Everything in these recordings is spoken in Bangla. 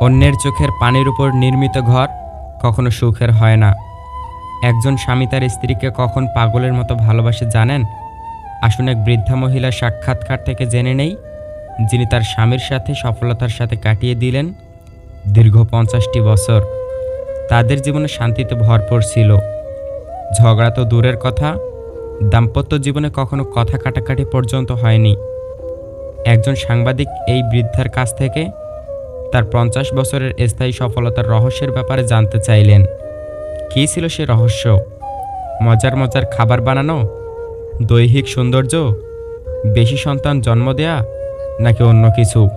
অন্যের চোখের পানির উপর নির্মিত ঘর কখনো সুখের হয় না। একজন স্বামী তার স্ত্রীকে কখন পাগলের মতো ভালোবাসে জানেন? আসুন এক বৃদ্ধা মহিলা সাক্ষাৎকার থেকে জেনে নেই, যিনি তার স্বামীর সাথে সফলতার সাথে কাটিয়ে দিলেন দীর্ঘ পঞ্চাশটি বছর। তাদের জীবনে শান্তিতে ভরপুর ছিল। ঝগড়া তো দূরের কথা, দাম্পত্য জীবনে কখনো কথা কাটাকাটি পর্যন্ত হয়নি। একজন সাংবাদিক এই বৃদ্ধার কাছ থেকে তার পঞ্চাশ বছরের স্থায়ী সফলতার রহস্যের ব্যাপারে জানতে চাইলেন। কী ছিল সে রহস্য? মজার মজার খাবার বানানো? দৈহিক সৌন্দর্য? বেশি সন্তান জন্ম দেয়া? নাকি অন্য কিছু?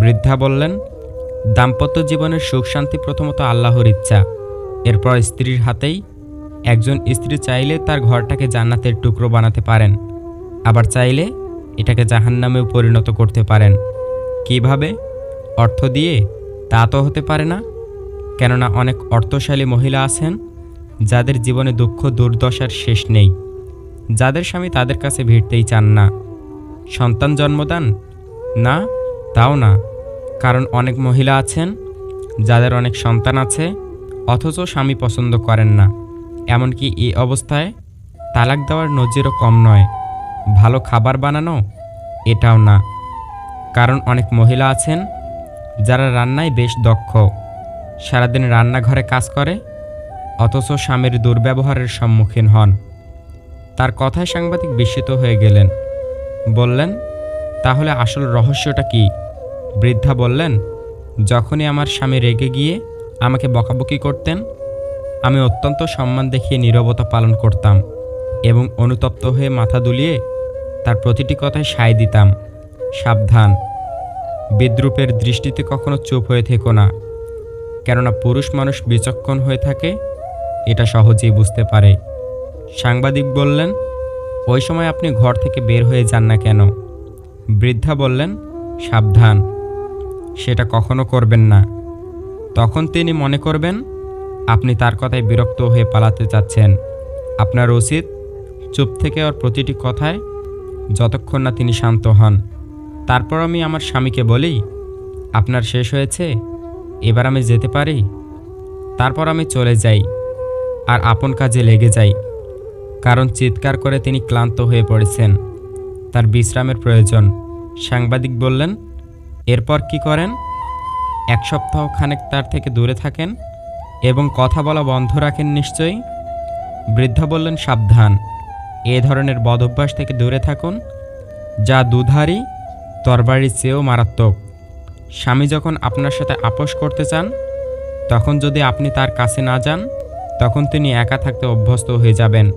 বৃদ্ধা বললেন, দাম্পত্য জীবনের সুখ শান্তি প্রথমত আল্লাহর ইচ্ছা। এরপর স্ত্রীর হাতেই একজন স্ত্রী চাইলে তার ঘরটাকে জান্নাতের টুকরো বানাতে পারেন। আবার চাইলে এটাকে জাহান্নামেও পরিণত করতে পারেন। কীভাবে? অর্থ দিয়ে, তা তো হতে পারে না। কেননা অনেক অর্থশালী মহিলা আছেন, যাদের জীবনে দুঃখ, দুর্দশার শেষ নেই। যাদের স্বামী তাদের কাছে ভিড়তেই চান না। সন্তান জন্মদান? না, তাও না। কারণ অনেক মহিলা আছেন, যাদের অনেক সন্তান আছে, অথচ স্বামী পছন্দ করেন না। এমনকি এই অবস্থায় তালাক দেওয়ার নজিরও কম নয়। ভালো খাবার বানানো, এটাও না। কারণ অনেক মহিলা আছেন যারা রান্নায় বেশ দক্ষ, সারাদিন রান্নাঘরে কাজ করে, অথচ স্বামীর দুর্ব্যবহারের সম্মুখীন হন। তার কথায় সাংবাদিক বিস্মিত হয়ে গেলেন। বললেন, তাহলে আসল রহস্যটা কি? বৃদ্ধা বললেন, যখনই আমার স্বামী রেগে গিয়ে আমাকে বকাবকি করতেন, আমি অত্যন্ত সম্মান দেখিয়ে নীরবতা পালন করতাম এবং অনুতপ্ত হয়ে মাথা দুলিয়ে তার প্রতিটি কথায় সায় দিতাম। সাবধান। বিদ্রুপের দৃষ্টিতে কখনো চুপ হয়ে থেকো না। কেননা পুরুষ মানুষ বিচক্ষণ হয়ে থাকে, এটা সহজেই বুঝতে পারে। সাংবাদিক বললেন, ওই সময় আপনি ঘর থেকে বের হয়ে যান না কেন? বৃদ্ধা বললেন, সাবধান, সেটা কখনো করবেন না। তখন তিনি মনে করবেন, আপনি তার কথায় বিরক্ত হয়ে পালাতে চাচ্ছেন। আপনার উচিত চুপ থেকে ওর প্রতিটি কথায় যতক্ষণ না তিনি শান্ত হন। তারপর আমি আমার স্বামীকে বলি, আপনার শেষ হয়েছে? এবার আমি যেতে পারি? তারপর আমি চলে যাই আর আপন কাজে লেগে যাই, কারণ চিৎকার করে তিনি ক্লান্ত হয়ে পড়েছেন। তার বিশ্রামের প্রয়োজন। সাংবাদিক বললেন, এরপর কি করেন? এক সপ্তাহ খানেক তার থেকে দূরে থাকেন এবং কথা বলা বন্ধ রাখেন নিশ্চয়ই? বৃদ্ধ বললেন, সাবধান। এ ধরনের বদভ্যাস থেকে দূরে থাকুন। যা দুধারী তরবারির চেয়েও মারাত্মক। স্বামী যখন আপনার সাথে আপোষ করতে চান, তখন যদি আপনি তার কাছে না যান, তখন তিনি একা থাকতে অভ্যস্ত হয়ে যাবেন।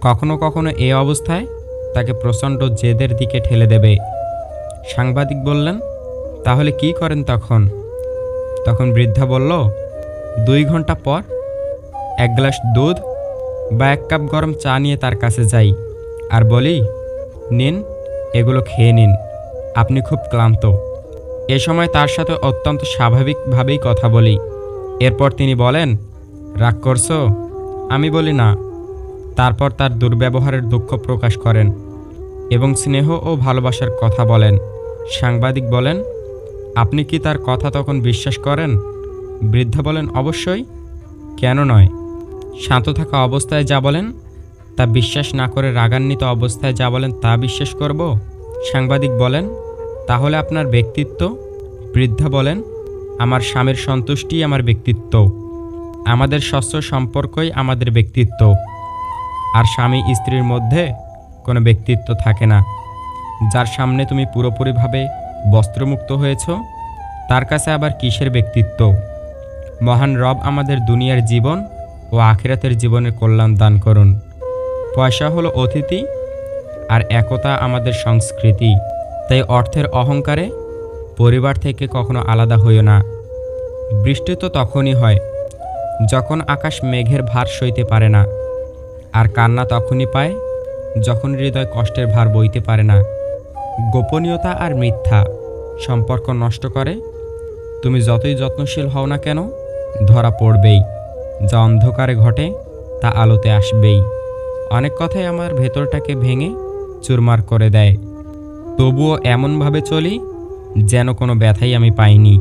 কখনো কখনো এ অবস্থায় তাকে প্রচণ্ড জেদের দিকে ঠেলে দেবে। সাংবাদিক বললেন, তাহলে কি করেন তখন? তখন বৃদ্ধা বলল, দুই ঘণ্টা পর এক গ্লাস দুধ বা এক কাপ গরম চা নিয়ে তার কাছে যাই। আর বলি, নিন, এগুলো খেয়ে নিন আপনি খুব ক্লান্ত। এ সময় তার সাথে অত্যন্ত স্বাভাবিকভাবেই কথা বলি। এরপর তিনি বলেন, রাগ করছ? আমি বলি, না। তারপর তার দুর্ব্যবহারের দুঃখ প্রকাশ করেন এবং স্নেহ ও ভালোবাসার কথা বলেন। সাংবাদিক বলেন, আপনি কি তার কথা তখন বিশ্বাস করেন? বৃদ্ধা বলেন, অবশ্যই। কেন নয়? শান্ত থাকা অবস্থায় যা বলেন, তা বিশ্বাস না করে রাগান্বিত অবস্থায় যা বলেন, তা বিশ্বাস করব? সাংবাদিক বলেন তাহলে আপনার ব্যক্তিত্ব? বৃদ্ধা বলেন, আমার স্বামীর সন্তুষ্টি আমার ব্যক্তিত্ব। আমাদের স্বচ্ছ সম্পর্কই আমাদের ব্যক্তিত্ব। আর স্বামী স্ত্রীর মধ্যে কোনো ব্যক্তিত্ব থাকে না। যার সামনে তুমি পুরোপুরিভাবে বস্ত্রমুক্ত হয়েছ, তার কাছে আবার কিসের ব্যক্তিত্ব? মহান রব আমাদের দুনিয়ার জীবন ও আখিরাতের জীবনের কল্যাণ দান করুন। পয়সা হলো অতিথি আর একতা আমাদের সংস্কৃতি। তাই অর্থের অহংকারে পরিবার থেকে কখনো আলাদা হইও না। বৃষ্টি তো তখনই হয় যখন আকাশ মেঘের ভার সইতে পারে না, আর কান্না তখনই পায় যখন হৃদয় কষ্টের ভার বইতে পারে না। গোপনীয়তা আর মিথ্যা সম্পর্ক নষ্ট করে। তুমি যতই যত্নশীল হও না কেন, ধরা পড়বেই, যা অন্ধকারে ঘটে তা আলোতে আসবেই। অনেক কথাই আমার ভেতরটাকে ভেঙে চুরমার করে দেয়। তবুও এমনভাবে চলি যেন কোনো ব্যথাই আমি পাইনি।